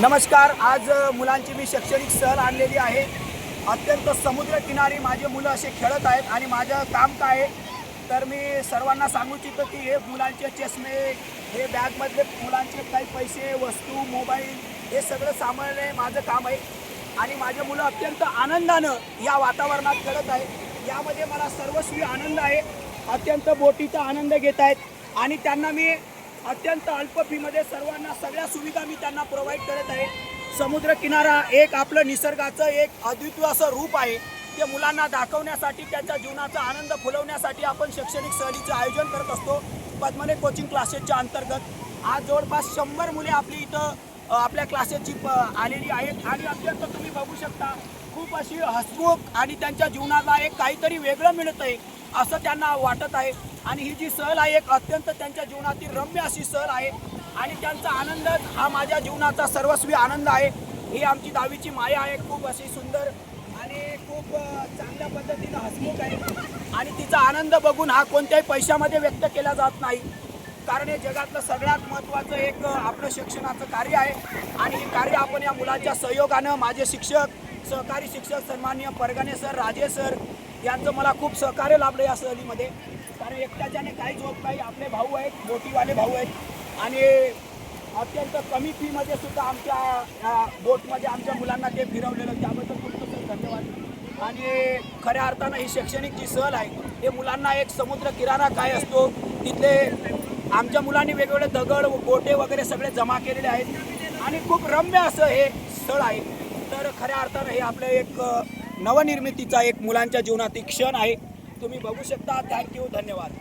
नमस्कार आज मुलांची मी शैक्षणिक सहल आणलेली आहे. अत्यंत समुद्रकिनारी माझे मुलं असे खेळत आहेत आणि माझं काम काय आहे तर मी सर्वांना सांगू इच्छितो की हे मुलांचे चष्मे हे बॅगमधले मुलांचे काही पैसे वस्तू मोबाईल हे सगळं सांभाळणे माझं काम आहे. आणि माझे मुलं अत्यंत आनंदानं या वातावरणात खेळत आहे यामध्ये मला सर्वस्वी आनंद आहे. अत्यंत बोटीचा आनंद घेत आहेत. आणि त्यांना मी अत्यंत अल्प फीमध्ये सर्वांना सगळ्या सुविधा मी त्यांना प्रोव्हाइड करत आहे. समुद्र किनारा एक आपलं निसर्गाचं एक अद्वितीय असं रूप आहे. ते मुलांना दाखवण्यासाठी त्यांच्या जीवनाचा आनंद फुलवण्यासाठी आपण शैक्षणिक सहलीचे आयोजन करत असतो. पद्मने कोचिंग क्लासेसच्या अंतर्गत. आज जवळपास शंभर मुले आपली इथं आपल्या क्लासेसची प आलेली आहेत. आणि अत्यंत तुम्ही बघू शकता खूप अशी हसमुख आणि त्यांच्या जीवनाला एक काहीतरी वेगळं मिळत आहे असं त्यांना वाटत आहे. आणि ही जी सहल आहे एक अत्यंत त्यांच्या जीवनातील रम्य अशी सहल आहे. आणि त्यांचा आनंद हा माझ्या जीवनाचा सर्वस्वी आनंद आहे. ही आमची दहावीची माया आहे खूप अशी सुंदर आणि खूप चांगल्या पद्धतीनं हसमुख आहे. आणि तिचा आनंद बघून हा कोणत्याही पैशामध्ये व्यक्त केला जात नाही. कारण हे जगातलं सगळ्यात महत्त्वाचं एक आपलं शिक्षणाचं कार्य आहे. आणि हे कार्य आपण या मुलांच्या सहयोगानं माझे शिक्षक सहकारी शिक्षक सन्माननीय परगणे सर राजे सर यांचं मला खूप सहकार्य लाभलं या सहलीमध्ये. कारण एकट्याच्याने काहीच होत नाही. आपले भाऊ आहेत बोटीवाले भाऊ आहेत. आणि अत्यंत कमी फीमध्ये सुद्धा आमच्या या बोटमध्ये आमच्या मुलांना ते फिरवलेलं त्याबद्दल खूप खूप धन्यवाद. आणि खऱ्या अर्थानं ही शैक्षणिक जी सहल आहे हे मुलांना एक समुद्र किनारा काय असतो तिथले आमच्या मुलांनी वेगवेगळे दगड गोटे वगैरे सगळे जमा केलेले आहेत. आणि खूप रम्य असं हे स्थळ आहे. तर खऱ्या अर्थानं हे आपलं एक नवनिर्मितीचा एक मुलांच्या जीवनातील क्षण आहे. तुम्ही बघू शकता. थँक्यू धन्यवाद.